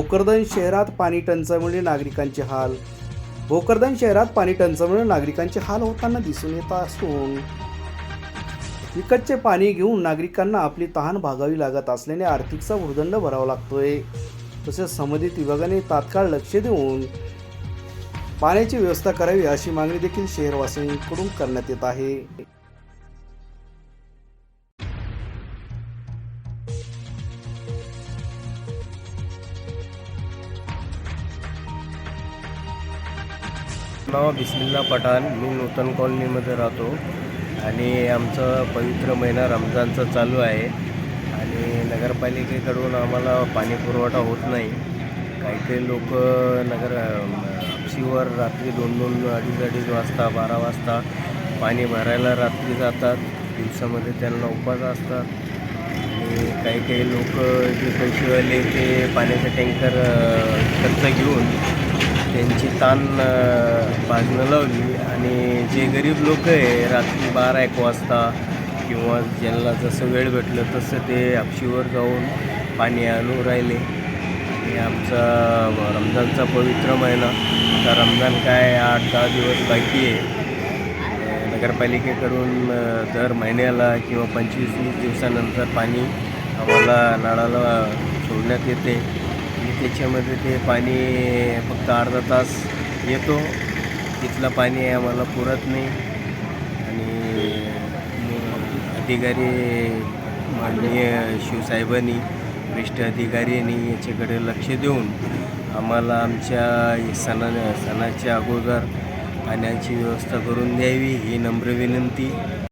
भोकरदन शहरात पाणी टंचाईमुळे नागरिकांचे हाल. भोकरदन शहरात पाणी टंचाईमुळे नागरिकांचे हाल होताना दिसून येत असून विकतचे पाणी घेऊन नागरिकांना आपली तहान भागावी लागत असल्याने आर्थिकचा भूर्दंड भरावा लागतोय. तसेच संबंधित विभागाने तात्काळ लक्ष देऊन पाण्याची व्यवस्था करावी अशी मागणी देखील शहरवासियांकडून करण्यात येत आहे. नाव बिस्मिल्ला पठाण. मी नूतन कॉलनीमध्ये राहतो. आणि आमचं पवित्र महिना रमजानचा चालू आहे. आणि नगरपालिकेकडून आम्हाला पाणी पुरवठा होत नाही. काही काही लोक नगर हापशीवर रात्री दोन दोन अडीच अडीच वाजता बारा वाजता पाणी भरायला रात्री जातात. दिवसामध्ये त्यांना उपास असतात. आणि काही काही लोक जे पैसेवाले ते पाण्याचे टँकर खर्च घेऊन त्यांची ताण अ, लावली आणि जे गरीब लोक आहे रात्री बारा एक वाजता किंवा ज्यांना जसं वेळ भेटलं तसं ते आपशीवर जाऊन पाणी आणून राहिले. आणि आमचा रमजानचा पवित्र महिना. तर रमजान काय आठ दहा दिवस बाकी आहे. नगरपालिकेकडून दर महिन्याला किंवा पंचवीस वीस दिवसानंतर पाणी आम्हाला नळाला सोडण्यात येते. आणि त्याच्यामध्ये ते पाणी फक्त अर्धा तास येतो. तिथलं पाणी आम्हाला पुरत नाही. आणि अधिकारी माननीय शिवसाहेबांनी वरिष्ठ अधिकाऱ्यांनी याच्याकडे लक्ष देऊन आम्हाला आमच्या सणा सणाच्या अगोदर पाण्याची व्यवस्था करून द्यावी ही नम्र विनंती.